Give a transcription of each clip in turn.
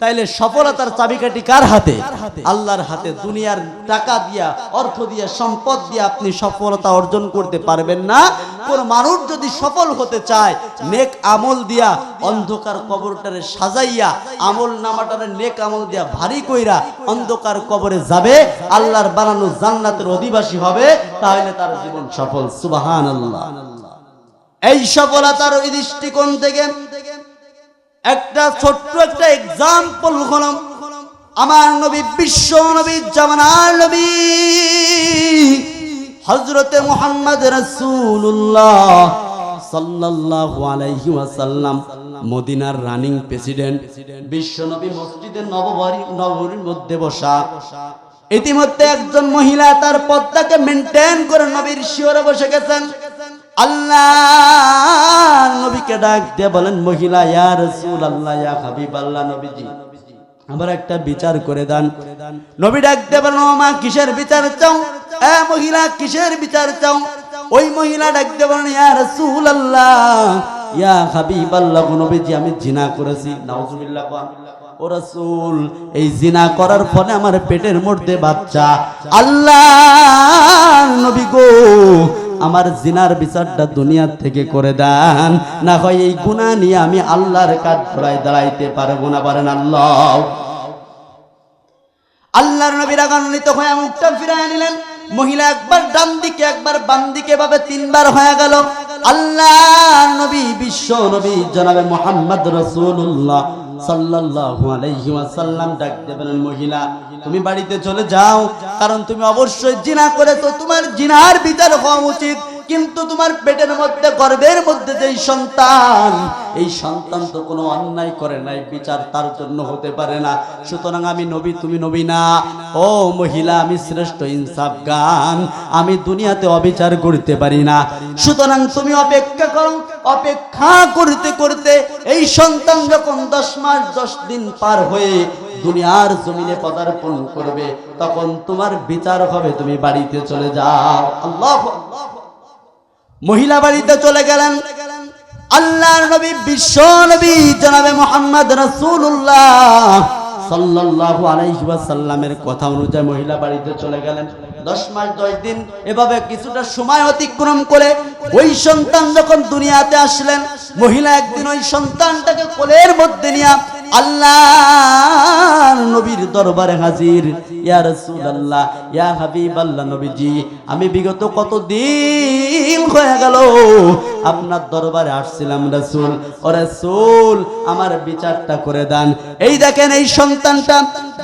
তাইলে সফলতার চাবিকাঠি কার হাতে? আল্লাহর হাতে। দুনিয়ার টাকা দিয়া, অর্থ দিয়া, সম্পদ দিয়ে আপনি সফলতা অর্জন করতে পারবেন না। কোন মানুষ যদি সফল হতে চায়, নেক আমল দিয়া অন্ধকার কবরটারে সাজাইয়া, আমল নামাটারে নেক আমল দিয়া ভারী কইরা অন্ধকার কবরে যাবে, আল্লাহর বানানো জান্নাতের অধিবাসী হবে, তাহলে তার জীবন সফল। সুবাহান এই সফলতার দৃষ্টিকোণ থেকে একটা ছোট্ট একটা এক্সাম্পল হলাম আমার নবী, বিশ্ব নবী, জামানার নবী হজরতে মোহাম্মদ রসুল্লাহ মদিনার রানিং প্রেসিডেন্ট, বিশ্ব নবী মসজিদের নববাড়ি নগরীর মধ্যে বসা। ইতিমধ্যে একজন মহিলা তার পদ্মাকে মেনটেন করে নবীর শিওরে বসে গেছেন। আল্লাহ নবীকে ডাক দিয়ে বলেন, মহিলা, ইয়া রাসূল আল্লাহ ইয়া হাবিব আল্লাহ নবীজি, আমার একটা বিচার করে দেন। নবী ডাক দিয়ে বলেন, ও মা, কিসের বিচার চাও? এ মহিলা, কিসের বিচার চাও? ওই মহিলা ডাক দিয়ে বলেন, ইয়া রাসূল আল্লাহ ইয়া হাবিব আল্লাহ নবীজি, আমি জিনা করেছি। নাউজুবিল্লাহ ও রাসূল, এই জিনা করার ফলে আমার পেটের মধ্যে বাচ্চা। আল্লাহ নবী গো আমার জিনার বিচারটা দুনিয়ার থেকে করে দেন। না হয় এই গুনাহ নিয়ে আমি আল্লাহর কাঠ ধরায় দাঁড়াইতে পারব না, পারেন আল্লাহ। আল্লাহর নবী রাগান্বিত হয়ে মুখটা ফিরায় নিলেন। মহিলা একবার ডান দিকে, একবার বাম দিকে ভাবে তিনবার হয়ে গেল। আল্লাহ নবী, বিশ্ব নবী, জনাবে মোহাম্মদ রসুল্লাহ ডাকতে মহিলা, তুমি বাড়িতে চলে যাও, কারণ তুমি অবশ্যই জিনা করেছ। তোমার জিনার বিচার হওয়া উচিত। কিন্তু তোমার পেটের মধ্যে, গর্ভের মধ্যে যেই সন্তান, এই সন্তান তো কোনো অন্যায় করে নাই, বিচার তার জন্য হতে পারে না। সুতরাং আমি নবী, তুমি নবী না। ও মহিলা, আমি শ্রেষ্ঠ ইনসাফ গান। আমি দুনিয়াতে অবিচার করতে পারি না। সুতরাং তুমি অপেক্ষা করো। অপেক্ষা করতে করতে এই সন্তান যখন দশ মাস, দশ দিন পার হয়ে দুনিয়ার জমিনে পদার্পণ করবে, তখন তোমার বিচার হবে, তুমি বাড়িতে চলে যাও। আল্লাহ মহিলা বাড়িতে চলে গেলেন। আল্লাহর নবী, বিশ্ব নবী, জনাবে মোহাম্মদ রাসূলুল্লাহ কথা অনুযায়ী মহিলা বাড়িতে চলে গেলেন। দশ এভাবে কিছুটা সময় অতিক্রম করে ওই সন্তান যখন দুনিয়াতে আসলেন, মহিলা একদিন ওই সন্তানটাকে কোলের মধ্যে নিয়ে আল্লাহ নবীর দরবারে হাজির। ইয়া রাসূলুল্লাহ, ইয়া হাবিবাল্লাহ নবীজি, আমি বিগত কত দিন হয়ে গেল? আপনার দরবারে আসছিলাম রাসূল। ও রাসূল, আমার বিচারটা করে দেন। এই দেখেন, এই সন্তানটা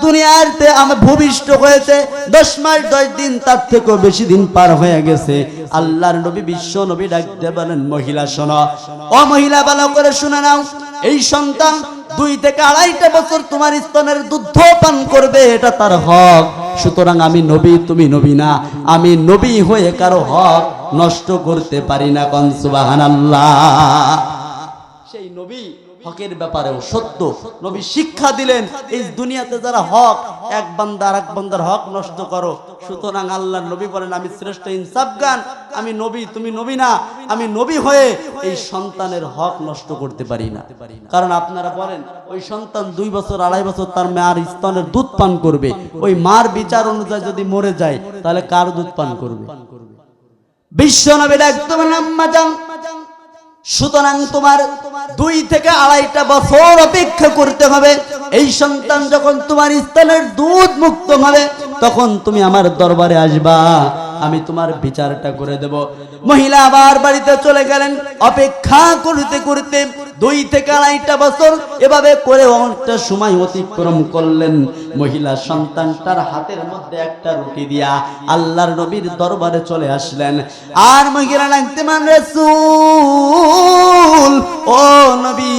দুনিয়াতে আমার ভূমিষ্ঠ হয়েছে। দশ মাস, দশ দিন, তার থেকেও বেশি দিন পার হয়ে গেছে। আল্লাহর নবী, বিশ্ব নবী ডাকতে বলেন, মহিলা, শোনো। ও মহিলা, ভালো করে শুনে নাও। এই সন্তান দুই থেকে আড়াইটা বছর তোমার স্তনের দুধ পান করবে, এটা তার হক। সুতরাং আমি নবী, তুমি নবী না। আমি নবী হয়ে কারও হক নষ্ট করতে পারি না কনসুবাহান সেই নবী হকের ব্যাপারেও সত্য। নবী শিক্ষা দিলেন, এই দুনিয়াতে যারা হক, এক বান্দার এক বান্দার হক নষ্ট করো। সুতরাং আল্লাহ নবী বলেন, আমি শ্রেষ্ঠ ইনসাফগান। আমি নবী, তুমি নবী না, আমি নবী হয়ে এই সন্তানের হক নষ্ট করতে পারি না। কারণ আপনারা বলেন, ওই সন্তান দুই বছর, আড়াই বছর তার মার স্তনের দুধ পান করবে। ওই মার বিচার অনুযায়ী যদি মরে যায়, তাহলে কার দুধ পান করবে? বিশ্ব নবীর একদম সুতরাং তোমার দুই থেকে আড়াইটা বছর অপেক্ষা করতে হবে। এই সন্তান যখন তোমার স্তনের দুধ মুক্ত হবে তখন তুমি আমার দরবারে আসবা, আমি তোমার বিচারটা করে দেব। মহিলা আবার বাড়িতে চলে গেলেন, অপেক্ষা করতে করতে দুই থেকে আড়াইটা বছর এভাবে করে অনেকটা সময় অতিক্রম করলেন। মহিলা সন্তানটার হাতের মধ্যে একটা রুটি দিয়া আল্লাহর নবীর দরবারে চলে আসলেন। আর মহিলা লাগতে মান রাসূল, ও নবী,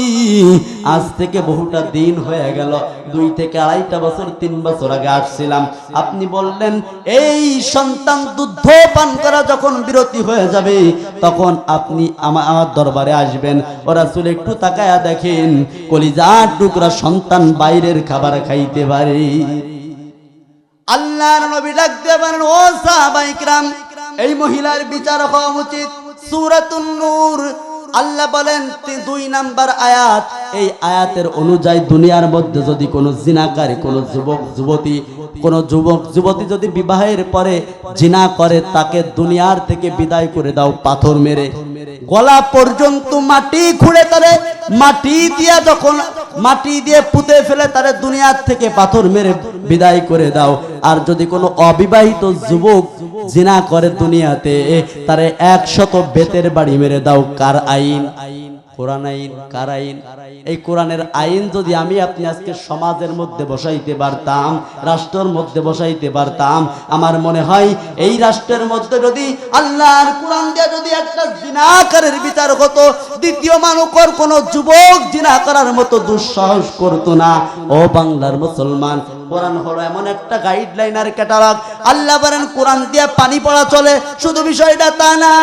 আজ থেকে বহুটা দিন হয়ে গেল, দুই থেকে আড়াইটা বছর, তিন বছর আগে আসছিলাম। আপনি বললেন, এই সন্তান দুধ পান করা যখন বিরতি হয়ে যাবে, তখন আপনি আমার দরবারে আসবেন। ওরা চলে একটু তাকায়া দেখেন, কলিজার টুকরা সন্তান বাইরের খাবার খাইতে পারে। আল্লাহর নবী ডাকতে পারেন ও সাহাবাইকরাম, এই মহিলার বিচার হওয়া উচিত। সূরাতুন নূর আল্লাহ বলেন দুই নাম্বার আয়াত, এই আয়াতের অনুযায়ী দুনিয়ার মধ্যে যদি কোনো জিনাকারী, কোনো যুবক, যুবতী, কোনো যুবক, যুবতী যদি বিবাহের পরে জিনা করে, তাকে দুনিয়ার থেকে বিদায় করে দাও, পাথর মেরে। গলা পর্যন্ত মাটি খুঁড়ে তারে, মাটি দিয়া যখন মাটি দিয়ে পুঁতে ফেলে তারে দুনিয়ার থেকে পাথর মেরে বিদায় করে দাও। আর যদি কোনো অবিবাহিত যুবক জিনা করে দুনিয়াতে, তারে একশত বেতের বাড়ি মেরে দাও। কার আইন? কোরআন আইন কার আইন এই কোরআনের আইন যদি আমি আপনি আজকে সমাজের মধ্যে বসাইতে পারতাম, রাষ্ট্রের মধ্যে বসাইতে পারতাম, আমার মনে হয় এই রাষ্ট্রের মধ্যে যদি আল্লাহর কোরআন দিয়ে যদি একটা জিনাকারের বিচার হতো, দ্বিতীয় মানুষের কোনো যুবক জিনা করার মতো দুঃসাহস করতো না। ও বাংলার মুসলমান কোরআন হলো এমন একটা গাইডলাইন আর ক্যাটালগ আল্লাহ বলেন, কোরআন দিয়ে পানি পড়া চলে। শুধু বিষয়টা তা না,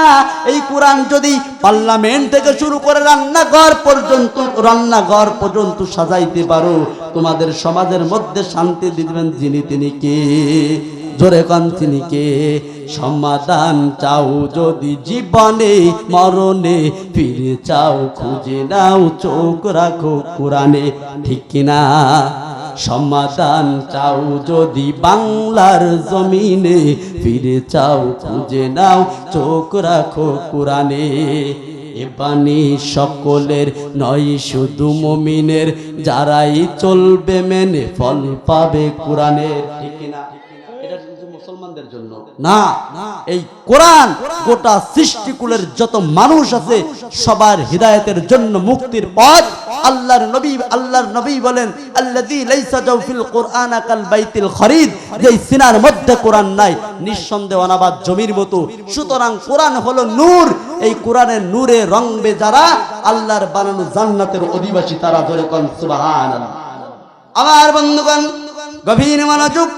এই কোরআন যদি পার্লামেন্ট থেকে শুরু করে রান্নাঘর পর্যন্ত রান্নাঘর পর্যন্ত সাজাইতে পারো, তোমাদের সমাজের মধ্যে শান্তি দিবেন যিনি তিনি কে? জোরে কান তিনি কে? সমাধান চাও যদি জীবনে, মরণে, ফিরে চাও খুঁজে নাও, চোখ রাখো কোরআনে। ঠিক কিনা? সমাধান চাও যদি বাংলার জমিনে, ফিরে চাও, খুঁজে নাও, চোখ রাখো কোরআনে। এ সকলের নয়, শুধু মমিনের, যারাই চলবে মেনে ফল পাবে কোরআনের। ঠিক জন্য। না এই কোরআন গোটা সৃষ্টিকুলের যত মানুষ আছে সবার হৃদায়তের জন্য মুক্তির পথ। আল্লাহর নবী আল্লাহর নবী বলেন আল্লাযী লাইসা জাওফিল কোরআন কাল বাইতিল খরিদ। যেই সিনার মধ্যে কোরআন নাই নিঃসন্দেহ অনাবাদ জমির মতো। সুতরাং কোরআন হলো নূর। এই কোরআনের নূরে রংবে যারা আল্লাহর বানানো জান্নাতের অধিবাসী তারা ধরে কোন সুবহানাল্লাহ। আমার বন্ধুগণ গভীর মনোযোগ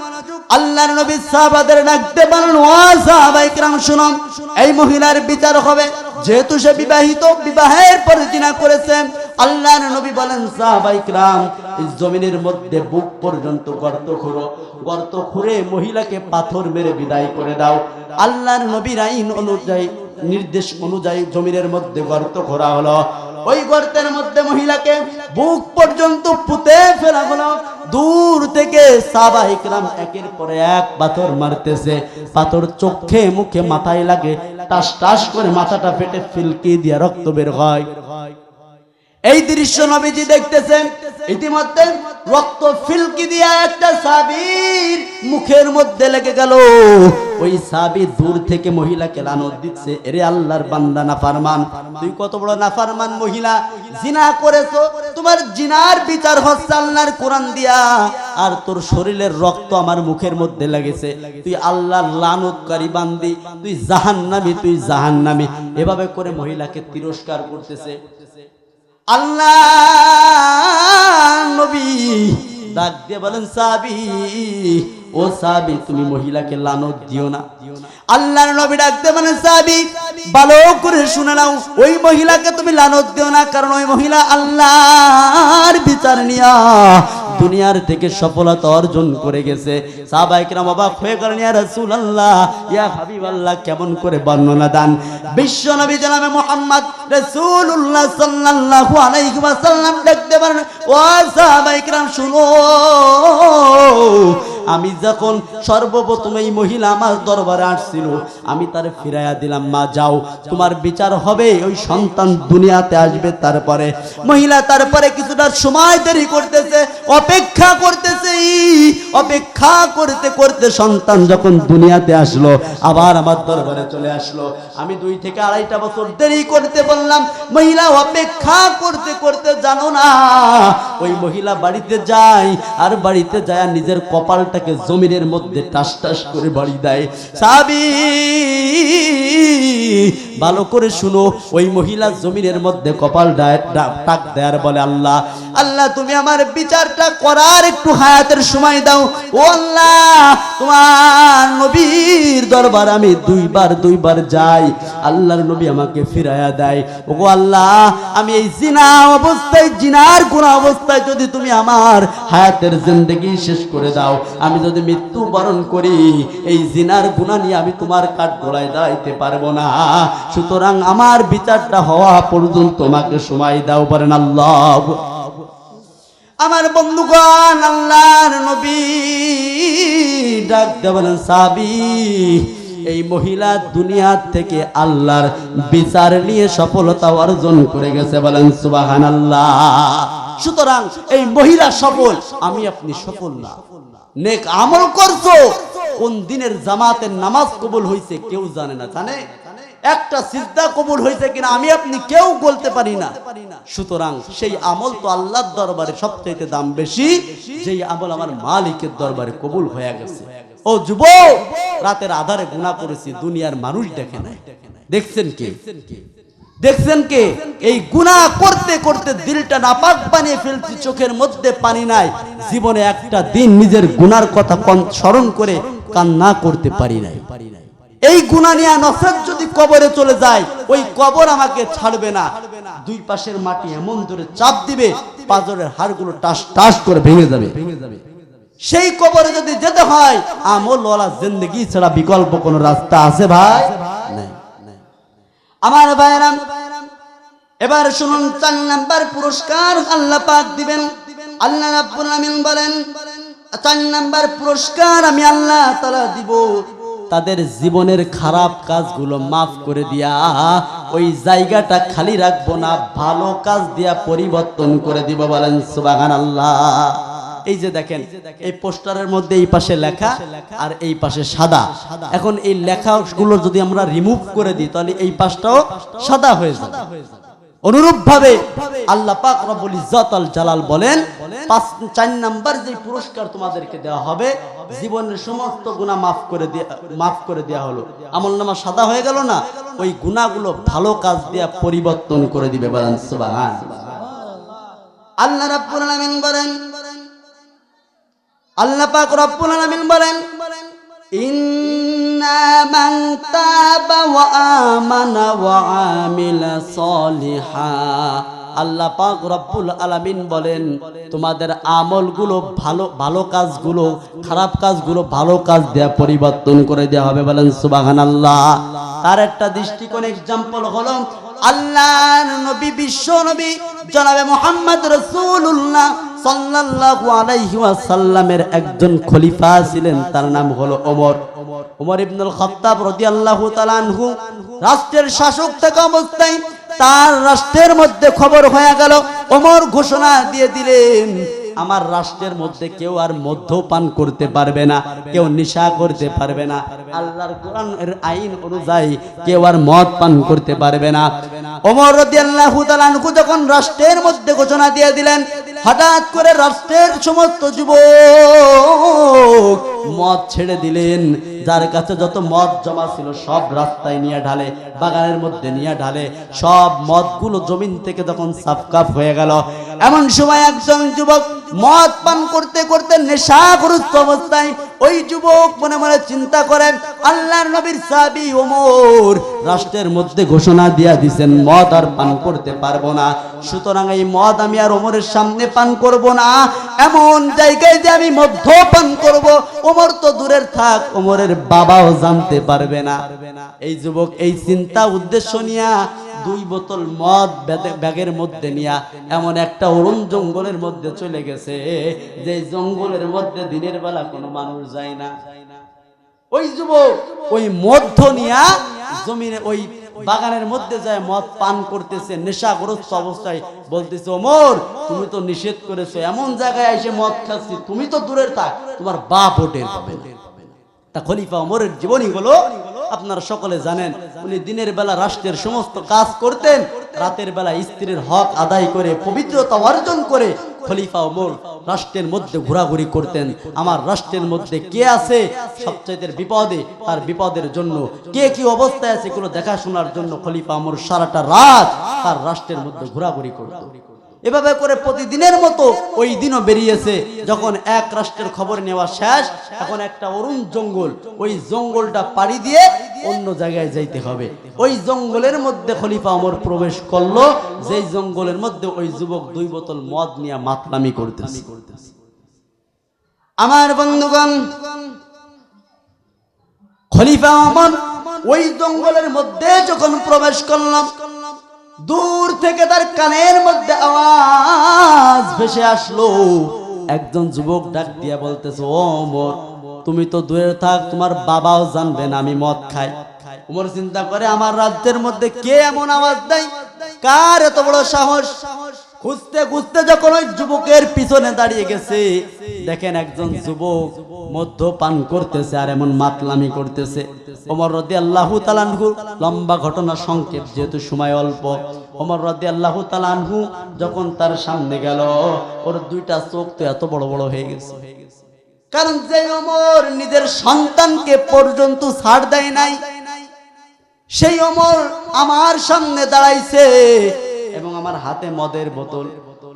আল্লাহ নবী সাহাবাদের ডাকতে পারেন ও সাহাবাইকরাম শুনুন এই মহিলার বিচার হবে। যেহেতু সে বিবাহিত, বিবাহের পরে জিনা করেছে। আল্লাহ নবী বলেন সাহাবাইকরাম এই জমিনের মধ্যে বুক পর্যন্ত গর্ত খুঁড়ো। গর্ত খুঁড়ে মহিলাকে পাথর মেরে বিদায় করে দাও। আল্লাহর নবীর আইন অনুযায়ী, নির্দেশ অনুযায়ী জমিনের মধ্যে গর্ত খোঁড়া হলো। ওই গর্তের মধ্যে মহিলাকে বুক পর্যন্ত পুঁতে ফেলা হলো। দূর থেকে সাবা ইকরাম একের পরে এক পাথর মারতেছে। পাথর চোখে মুখে মাথায় লাগে। টাস টাস করে মাথাটা ফেটে ফিলকি দিয়ে রক্ত বের হয়। এই দৃশ্য নবীজি দেখতেছেন। ইতিমধ্যে রক্ত ফিলকি দিয়া একটা সাবির মুখের মধ্যে লেগে গেল। ওই সাবি দূর থেকে মহিলাকে লানত দিচ্ছে। এরে আল্লাহর বান্দা, নাফারমান। তুই কত বড় নাফারমান মহিলা। জিনা করেছ, তোমার জিনার বিচার হচ্ছে আল্লাহর কোরআন দিয়া। আর তোর শরীরের রক্ত আমার মুখের মধ্যে লেগেছে। তুই আল্লাহর লানতকারী বান্দি। তুই জাহান্নামী তুই জাহান্নামী। এভাবে করে মহিলাকে তিরস্কার করতেছে। কারণ ওই মহিলা আল্লাহর বিচার নিয়া দুনিয়ার থেকে সফলতা অর্জন করে গেছে। কেমন করে বর্ণনা দান। বিশ্ব নবী জানাবে মুহাম্মদ রাসূলুল্লাহ সাল্লাল্লাহু আলাইহি ওয়াসাল্লাম ডাকতে পারেন। ও সাহাবায়ে কিরাম শুনো। আমি যখন সর্বপ্রথম এই মহিলা আমার দরবারে আসছিল, আমি তার ফিরাইয়া দিলাম, মা, যাও, তোমার বিচার হবে, ওই সন্তান দুনিয়াতে আসবে তারপরে। মহিলা তারপরে কিছুটা সময় দেরি করতেছে, অপেক্ষা করতেছে, অপেক্ষা করতে করতে সন্তান যখন দুনিয়াতে আসলো, আবার আমার দরবারে চলে আসলো। আমি দুই থেকে আড়াইটা বছর দেরি করতে বললাম, মহিলা, অপেক্ষা করতে করতে জানো না, ওই মহিলা বাড়িতে যায়, আর বাড়িতে যায় নিজের নিজের কপালটাকে জমিনের মধ্যে টাস টাস করে বাড়ি দেয়। সাবি ভালো করে শুনো, ওই মহিলা জমিনের মধ্যে কপাল টাক দেয়ার বলে, আল্লাহ আল্লাহ, তুমি আমার বিচারটা করার একটু হায়াতের সময় দাও। ও আল্লাহ, তোমার নবীর দরবার আমি দুইবার দুইবার যাই। আল্লাহর নবী আমাকে ফিরাইয়া দেয়। ও আল্লাহ, আমি এই জিনা অবস্থায়, জিনার কোন অবস্থায় যদি তুমি আমার হায়াতের জিন্দগি শেষ করে দাও, আমি যদি মৃত্যু বরণ করি, এই জিনার গুণা নিয়ে আমি তোমার কাঠ গোড়ায় দাঁড়াইতে পারব না। সুতরাং আমার বিচারটা হওয়া পর্যন্ত তোমাকে সময় দাও পারেন আল্লাহ। আমার বন্ধুগণ, আল্লাহর নবী ডাক দেবেন সাবি, এই মহিলা দুনিয়া থেকে আল্লাহর বিচার নিয়ে সফলতা অর্জন করে গেছে বলেন সুবাহান আল্লাহ সুতরাং এই মহিলা সফল, আমি আপনি সফল না। নেক আমল করছ। কোন দিনের জামাতের নামাজ কবুল হয়েছে কেউ জানে না, জানে? একটা সিদ্ধা কবুল হয়েছে কিনা আমি আপনি কেউ বলতে পারি না। সুতরাং সেই আমল তো আল্লাহর দরবারে সবচাইতে দাম বেশি, যেই আমল আমার মালিকের দরবারে কবুল হয়ে গেছে। ও যুব রাতের আধারে গুণা করেছি, দুনিয়ার মানুষ দেখে নাই। দেখছেন কে? দেখছেন কে? এই গুনাহ করতে করতে দিলটা নাপাক বানিয়ে ফেলছি, চোখের মধ্যে পানি নাই। জীবনে একটা দিন নিজের গুনার কথা স্মরণ করে কান্না করতে পারি নাই। এই গুণা নিয়ে নফরত যদি কবরে চলে যায়, ওই কবর আমাকে ছাড়বে না। দুই পাশের মাটি এমন ধরে চাপ দিবে, পাজরের হাড়গুলো টাস টাস করে ভেঙে যাবে। সেই কবরে যদি যেতে হয় আমল ওয়ালা জিন্দগি ছাড়া বিকল্প কোনো রাস্তা আছে ভাই? নাই। আমার ভাইরাম এবার শুনুন, চার নাম্বার পুরস্কার আল্লাহ পাক দিবেন। আল্লাহ রাব্বুল আমিন বলেন, চার নাম্বার পুরস্কার আমি আল্লাহ তাআলা দিব। তাদের জীবনের খারাপ কাজগুলো মাফ করে দিয়া, ওই জায়গাটা খালি রাখব না, ভালো কাজ দিয়া পরিবর্তন করে দিব বলেন সুবহানাল্লাহ। এই যে দেখেন, এই পোস্টারের মধ্যে এই পাশে লেখা আর এই পাশে সাদা। এখন এই লেখাগুলো যদি আমরা রিমুভ করে দিই, তাহলে এই পাশটাও সাদা হয়ে যাবে। অনুরূপ ভাবে আল্লাহ পাক রব্বুল ইজ্জত আল জালাল বলেন, পাঁচ, চার নাম্বার যে পুরস্কার তোমাদেরকে দেওয়া হবে, জীবনের সমস্ত গুনাহ মাফ করে মাফ করে দেওয়া হলো। আমল নামা সাদা হয়ে গেল না? ওই গুনাহগুলো ভালো কাজ দিয়া পরিবর্তন করে দিবে বলেন, সুবহান। আল্লাহ রাব্বুল আলামিন বলেন, আল্লাহ পাক রব্বুল আলামিন বলেন ইন্না ওয়া আমানা ওয়া আমিলা সলিহা আল্লাহ পাক রব্বুল আলামিন বলেন, তোমাদের আমলগুলো ভালো ভালো কাজগুলো, খারাপ কাজগুলো ভালো কাজ দেয়া পরিবর্তন করে দেওয়া হবে বলেন সুবহানাল্লাহ। তার একটা দৃষ্টিকোণ এক্সাম্পল হলো আল্লাহর নবী, বিশ্ব নবী, জনাবে মোহাম্মদ রসুল্লাহ সাল্লাল্লাহু আলাইহি ওয়াসাল্লামের একজন খলিফা ছিলেন, তার নাম হলো ওমর। ওমর ইবনুল খাত্তাব রাদিয়াল্লাহু তাআলা আনহু রাষ্ট্রের শাসক থাকা অবস্থায় তার রাষ্ট্রের মধ্যে খবর হয়ে গেল ওমর ঘোষণা দিয়ে দিলেন, আমার রাষ্ট্রের মধ্যে কেউ আর মদ্যপান করতে পারবে না, কেউ নেশা করতে পারবে না, আল্লাহর কোরআনের আইন অনুযায়ী কেউ আর মদ পান করতে পারবে না। ওমর রাদিয়াল্লাহু তাআলা আনহু যখন রাষ্ট্রের মধ্যে ঘোষণা দিয়ে দিলেন, হঠাৎ করে রাষ্ট্রের সমস্ত যুবক মদ ছেড়ে দিলেন। যার কাছে যত মদ জমা ছিল, সব রাস্তায় নিয়ে ঢালে, বাগানের মধ্যে নিয়ে ঢালে, সব মদগুলো জমিন থেকে যখন সাফকাপ হয়ে গেল, এমন সময় একজন যুবক মদ পান করতে করতে নেশাগ্রস্ত অবস্থায় ওই যুবক মনে মনে চিন্তা করেন, আল্লাহর নবীর সাবি ওমর, রাষ্ট্রের মধ্যে ঘোষণা দিয়া দিছেন, মদ আর পান করতে পারব না। সুতরাং এই মদ আমি আর ওমরের সামনে পান করব না। এমন জায়গায় যে আমি মধ্য পান করব ওমর তো দূরের থাক, ওমরের বাবাও জানতে পারবে না। এই যুবক এই চিন্তা, উদ্দেশ্য নিয়া দুই বোতল মদ ব্যাগের মধ্যে নিয়া এমন একটা অরুণ জঙ্গলের মধ্যে চলে গেছে, যে জঙ্গলের মধ্যে দিনের বেলা কোনো মানুষ যায় না। ওই যুবক ওই মধ্য নিয়া জমিনে ওই বাগানের মধ্যে যায় মদ পান করতেছে, নেশাগ্রস্ত অবস্থায় বলতেছে, ওমর, তুমি তো নিষেধ করেছ, এমন জায়গায় এসে মদ খাচ্ছি, তুমি তো দূরের থাক, তোমার বাপ ওটের পাবে। তা খলিফা ওমরের জীবনী হলো, আপনারা সকলে জানেন, উনি দিনের বেলা রাষ্ট্রের সমস্ত কাজ করতেন, রাতের বেলা স্ত্রীর হক আদায় করে, পবিত্রতা অর্জন করে খলিফা ওমর রাষ্ট্রের মধ্যে ঘোরাঘুরি করতেন। আমার রাষ্ট্রের মধ্যে কে আছে? সবচাইতে বিপদে, তার বিপদের জন্য কে কি অবস্থায় আছে কোনো দেখাশোনার জন্য খলিফা ওমর সারাটা রাত তার রাষ্ট্রের মধ্যে ঘোরাঘুরি করত। এভাবে করে প্রতিদিনের মতো ওই দিনও বেরিয়েছে। যখন এক রাষ্ট্রের খবর নেওয়া শেষ এখন একটা অরুণ জঙ্গল, ওই জঙ্গলটা পাড়ি দিয়ে অন্য জায়গায় যাইতে হবে। ওই জঙ্গলের মধ্যে খলিফা ওমর প্রবেশ করল। যেই জঙ্গলের মধ্যে ওই যুবক দুই বোতল মদ নিয়ে মাতলামি করতেছে। আমার বন্ধুগণ, খলিফা ওমর ওই জঙ্গলের মধ্যে যখন প্রবেশ করলাম দূর থেকে তার কানের মধ্যে আওয়াজ ভেসে আসলো। একজন যুবক ডাক দিয়া বলতেছে, ও ওমর, তুমি তো দূরে থাক, তোমার বাবাও জানবে না, আমি মদ খাই। ওমর চিন্তা করে, আমার রাজ্যের মধ্যে কে এমন আওয়াজ দেয়? কার এত বড় সাহস? খুঁজতে খুঁজতে যখন ওই যুবকের পিছনে দাঁড়িয়ে গেছে, দেখেন একজন যুবক মদ্যপান করতেছে আর এমন মাতলামি করতেছে। ওমর রদি আল্লাহ তালানহু লম্বা ঘটনা সংক্ষেপ, যেহেতু সময় অল্প। ওমর রদি আল্লাহ তালানহু যখন তার সামনে গেল, ওর দুইটা চোখ তো এত বড় বড় হয়ে গেছে। কারণ যে অমর নিজের সন্তানকে পর্যন্ত ছাড় দেয় নাই, সেই অমর আমার সামনে দাঁড়াইছে আমার হাতে মদের বোতল।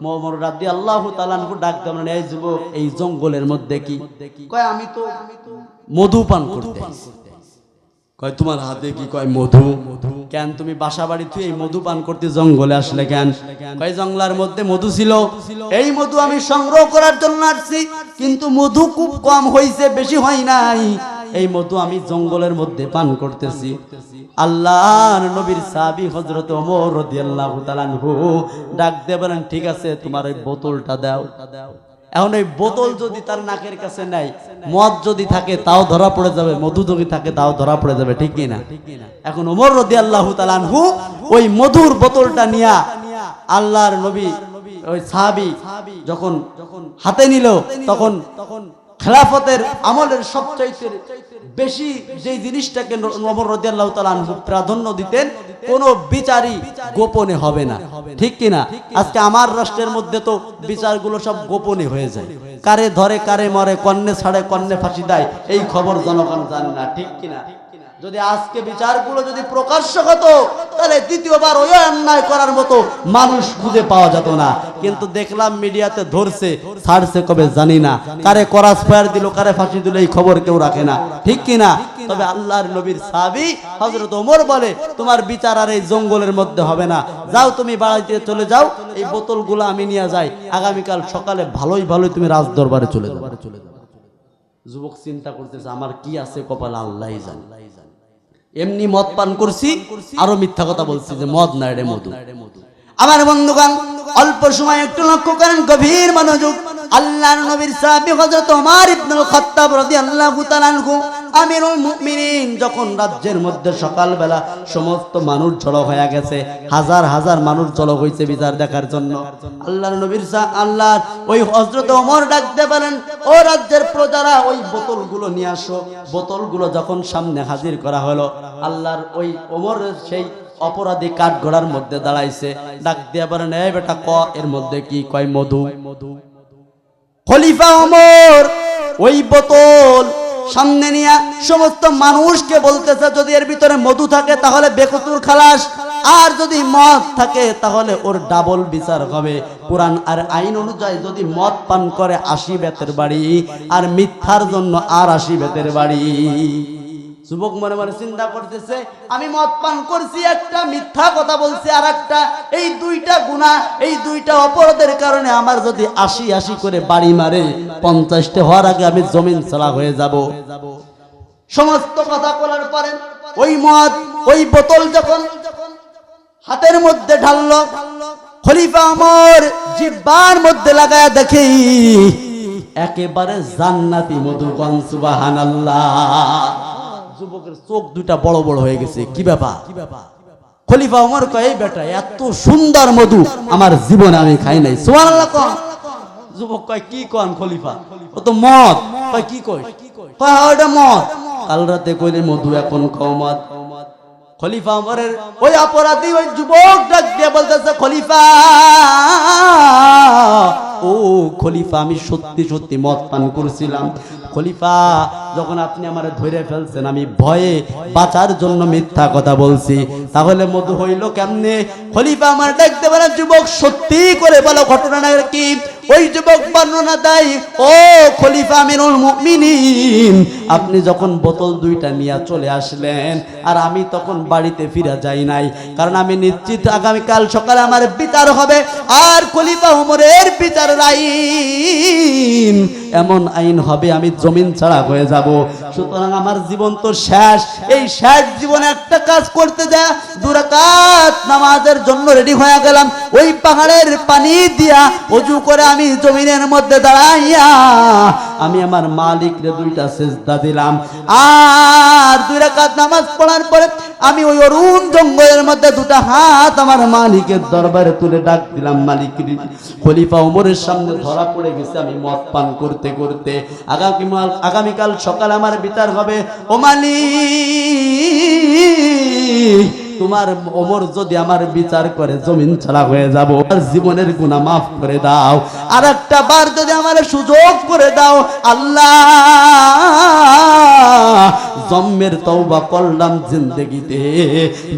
মোহাম্মদ রাব্দি আল্লাহ তালানহু ডাক দেবেন এই যুবক এই জঙ্গলের মধ্যে কি? কয় আমি তো মধু পান করতে কয় তোমার হাতে কি? কয় মধু। কেন তুমি বাসা বাড়ি তুই এই মধু পান করতে জঙ্গলে আসলে কেন? কয় জঙ্গলার মধ্যে মধু ছিল। এই মধু আমি সংগ্রহ করার জন্য আসছি কিন্তু মধু খুব কম হয়েছে বেশি হয় নাই। এই মধু আমি জঙ্গলের মধ্যে পান করতেছি। আল্লাহর নবীর সাহাবী হযরত ওমর রাদিয়াল্লাহু তাআলা আনহু ডাক দিয়ে বলেন, ঠিক আছে, তোমার ওই বোতলটা দাও। এখন এই বোতল যদি তার নাকের কাছে নাই, মদ যদি থাকে তাও ধরা পড়ে যাবে, মধু যদি থাকে তাও ধরা পড়ে যাবে, ঠিক কি না? এখন ওমর রাদিয়াল্লাহু তাআলা আনহু ওই মধুর বোতলটা নিয়া আল্লাহর নবী, ওই সাহাবী যখন হাতে নিল তখন তখন খেলাফতের আমলের সবচাইতে বেশি যে জিনিসটাকে নবর রাদিয়াল্লাহু আনহু প্রাধান্য দিতেন, কোন বিচারই গোপনে হবে না। ঠিক কিনা? আজকে আমার রাষ্ট্রের মধ্যে তো বিচারগুলো সব গোপনে হয়ে যায়। কারে ধরে, কারে মরে, কন্যে ছাড়ে, কন্যে ফাঁসি দেয়, এই খবর জনগণ জানে না। ঠিক কি না যদি আজকে বিচারগুলো যদি প্রকাশ্য হতো, তাহলে দ্বিতীয়বার ওই অন্যায় করার মতো মানুষ খুঁজে পাওয়া যেত না। কিন্তু দেখলাম মিডিয়াতে ধরছে, ছাড়ছে কবে জানি না। কারে করাস ফায়ার দিল, কারে ফাঁসি দিল, এই খবর কেউ রাখে না। ঠিক কি না? তবে আল্লাহর নবীর সাহাবী হযরত ওমর বলে, তোমার বিচার আর এই জঙ্গলের মধ্যে হবে না। যাও তুমি বাড়িতে চলে যাও, এই বোতলগুলো আমি নিয়ে যাই। আগামীকাল সকালে ভালোই ভালোই তুমি রাজ দরবারে চলে যাও চলে যাও। যুবক চিন্তা করতেছে, আমার কি আছে কপাল? আল্লাহ জান। এমনি মদ পান করছি, আরও মিথ্যা কথা বলছি যে, মদ না রে মধু। আমার বন্ধুগণ, অল্প সময় একটু লক্ষ্য করেন, গভীর মনোযোগ। আল্লাহ নবীর সাহাবী হযরত ওমর ইবনুল খাত্তাব রাদিয়াল্লাহু তাআলা আনহু আমিরুল মুমিনিন, যখন রাজ্যের মধ্যে সকালবেলা সমস্ত মানুষ জড়ো হয়ে গেছে, হাজার হাজার মানুষ জড়ো হয়েছে বিচার দেখার জন্য। আল্লাহর নবীর সা- আল্লাহর ওই হযরত ওমর ডাকতে বলেন, ও রাজ্যের প্রজারা, ওই বোতলগুলো নিয়ে আসো। বোতলগুলো যখন সামনে হাজির করা হলো, আল্লাহর ওই ওমরের সেই অপরাধী কাঠ ঘোড়ার মধ্যে দাঁড়াইছে। ডাক দিয়ে বলেন এই বেটা, ক, এর মধ্যে কি? কয়, মধু? খলিফা ওমর ওই বোতল সামনে নিয়ে সমস্ত মানুষকে বলতেছে, যদি এর ভিতরে মধু থাকে তাহলে বেকসুর খালাস, আর যদি মদ থাকে তাহলে ওর ডাবল বিচার হবে। কোরআন আর আইন অনুযায়ী যদি মদ পান করে আশি বেতের বাড়ি, আর মিথ্যার জন্য আর আশি বেতের বাড়ি। যুবক মনে মনে চিন্তা করতেছে, আমি মদ পান করছি, একটা মিথ্যা কথা বলছি আর একটা এই দুইটা গুণা এই দুইটা অপরাধের কারণে আমার যদি আশি আশি করে বাড়ি মারে, পঞ্চাশটা হওয়ার আগে আমি জমিন ছাড়া হয়ে যাব। সমস্ত কথা বলার পরে ওই মদ, ওই বোতল যখন হাতের মধ্যে ঢাললো, খলিফা আমর জিব্বার মধ্যে লাগায়া দেখি, একেবারে জান্নাতি মধুকন সুবহানাল্লাহ। যুবকের চোখ দুইটা বড় বড় হয়ে গেছে। কি ব্যাপার? খলিফা ওমর কয় এই বেটা এত সুন্দর মধু আমার জীবনে আমি খাই নাই। যুবক কয় কি কন খলিফা? ও তো মদ। কয় কি কয় কয় হ্যাঁ, ওটা মদ। কাল রাতে কইলে মধু এখন খাও খলিফা ওমরের ওই অপরাধী ওই যুবক ডাক দিয়ে বলতেছে খলিফা ও খলিফা, আমি সত্যি সত্যি মত পান করছিলাম। খলিফা, যখন আপনি আমার ধরে ফেলছেন, আমি ভয়ে বাঁচার জন্য মিথ্যা কথা বলছি। তাহলে মধু হইল কেমনে? খলিফা, আমার দেখতে পারেন যুবক, সত্যি করে বলো, ঘটনাটা কি? ওই যুবক বর্ণনা দেয়, ও খলিফা আমিরুল মুমিনিন, আপনি যখন বোতল দুইটা নিয়ে চলে আসলেন, আর আমি তখন বাড়িতে ফিরা যাই নাই, কারণ আমি নিশ্চিত আগামীকাল সকালে আমার বিচার হবে, আর খলিফা উমরের বিচার আইন এমন আইন হবে, আমি জমিন ছাড়া হয়ে যাব। সুতরাং আমার জীবন তো শেষ। এই শেষ জীবনে একটা কাজ করতে যা দুরাকাত নামাজের জন্য রেডি হয়ে গেলাম। ওই পাহাড়ের পানি দিয়া অজু করে আমি জমিনের মধ্যে দাঁড়াইয়া আমি আমার মালিকরে দুইটা সেজদা দিলাম। আর দুই রাকাত নামাজ পড়ার পরে আমি ওই অরুণ জঙ্গলের মধ্যে দুটা হাত আমার মালিকের দরবারে তুলে ডাক দিলাম মালিক খলিফা ওমরের সামনে ধরা পড়ে গেছে, আমি মদ পান করতে করতে আগামী আগামীকাল সকালে আমার বিচার হবে। ও মালিক, তোমার ওমর যদি আমার বিচার করে, জমিন ছাড়া হয়ে যাব, আর জীবনের গুনাহ মাফ করে দাও। আর একটা বার যদি আমার সুযোগ করে দাও, আল্লাহ জন্মের তওবা করলাম জিন্দগিতে।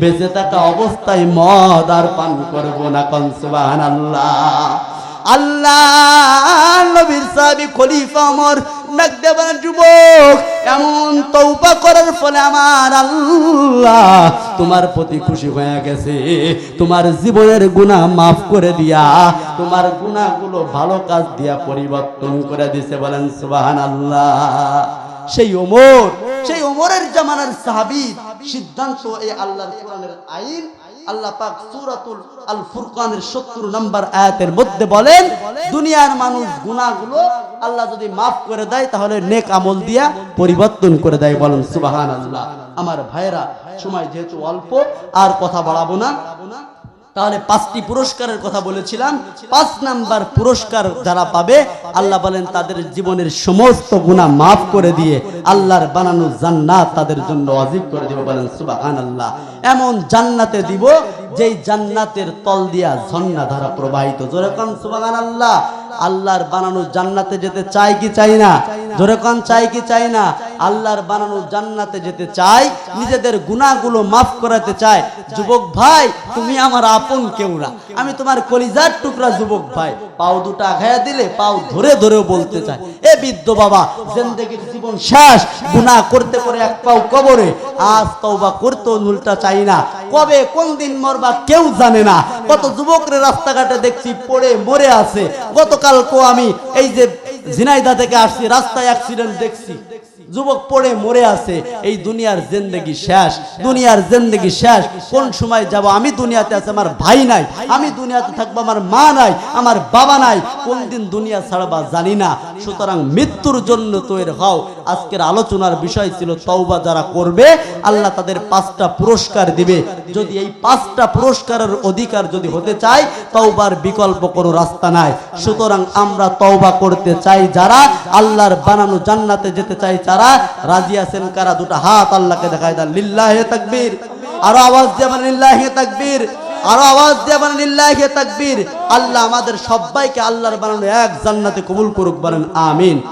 বেঁচে থাকা অবস্থায় মদ আর পান করব না কন, সুবহানাল্লাহ। আল্লাহ আল্লাহ তোমার প্রতি খুশি হয়ে গেছে। তোমার জীবনের গুনাহ মাফ করে দিয়া, তোমার গুনাহগুলো ভালো কাজ দিয়া পরিবর্তন করে দিছে বলেন সুবহানাল্লাহ। সেই ওমর, সেই ওমরের জামানার সাহাবী সিদ্ধান্ত এই আল্লাহর কোরআনের আইন আল্লাহ পাক সূরাতুল আল ফুরকানের 70 নম্বর আয়াতের মধ্যে বলেন, দুনিয়ার মানুষ গুনাহগুলো আল্লাহ যদি মাফ করে দেয়, তাহলে নেক আমল দিয়া পরিবর্তন করে দেয় বলেন, সুবহানাল্লাহ। আমার ভাইরা সময় যেহেতু অল্প, আর কথা বাড়াবো না। তাহলে পাঁচটি পুরস্কারের কথা বলেছিলাম। পাঁচ নাম্বার পুরস্কার যারা পাবে, আল্লাহ বলেন তাদের জীবনের সমস্ত গুণা মাফ করে দিয়ে আল্লাহর বানানো জান্নাত তাদের জন্য অজিব করে দিব বলেন সুবহানাল্লাহ। এমন জান্নাতে দিব যেই জান্নাতের তল দিয়া ঝর্ণা ধারা প্রবাহিত। জোরে কান সুবহানাল্লাহ। আল্লাহর বানানো জান্নাতে যেতে চাই কি চাই না? জোরে কান চাই কি চাই না? আল্লাহর বানানো জান্নাতে যেতে চাই, নিজেদের গুনাহগুলো মাফ করাতে চায় যুবক ভাই, তুমি আমার আপন কেউ না। আমি তোমার কলিজার টুকরা যুবক ভাই। পাও দুটা আঘায়া দিলে, পাও ধরে ধরেও বলতে চাই। এ বৃদ্ধ বাবা, জিন্দেগির জীবন শেষ। গুনাহ করতে করে এক পাও কবরে। আজ তওবা করতেও নুলটা চাই না। কবে, কোন দিন মরবা কেউ জানে না। কত যুবকরে রাস্তাঘাটে দেখছি পড়ে মরে আছে। গতকালকেও আমি এই যে ঝিনাইদা থেকে আসছি, রাস্তায় অ্যাক্সিডেন্ট দেখছি। যুবক পড়ে মরে আছে, এই দুনিয়ার জিন্দগি শেষ, দুনিয়ার জিন্দগি শেষ। কোন সময় যাব? আমি দুনিয়াতে আছে, আমার ভাই নাই। আমি দুনিয়াতে থাকব, আমার মা নাই, আমার বাবা নাই। কোন দিন দুনিয়া ছাড়বা জানি না। সুতরাং মৃত্যুর জন্য তৈরি হও। আজকের আলোচনার বিষয় ছিল তওবা যারা করবে, আল্লাহ তাদের পাঁচটা পুরস্কার দিবে। যদি এই পাঁচটা পুরস্কারের অধিকার যদি হতে চায়, তওবার বিকল্প কোনো রাস্তা নাই। সুতরাং আমরা তওবা করতে চাই। যারা আল্লাহর বানানো জান্নাতে যেতে চাই তারা রাজি আছেন, কারা দুটা হাত আল্লাহকে দেখায় দেন। লিল্লাহে তাকবীর। আরও আওয়াজ দিয়ে মানে লিল্লাহে তাকবীর। আরও আওয়াজ দিয়ে মানে লিল্লাহে তাকবীর। আল্লাহ আমাদের সবাইকে আল্লাহর বানানো এক জান্নাতে কবুল করুক বলেন, আমিন।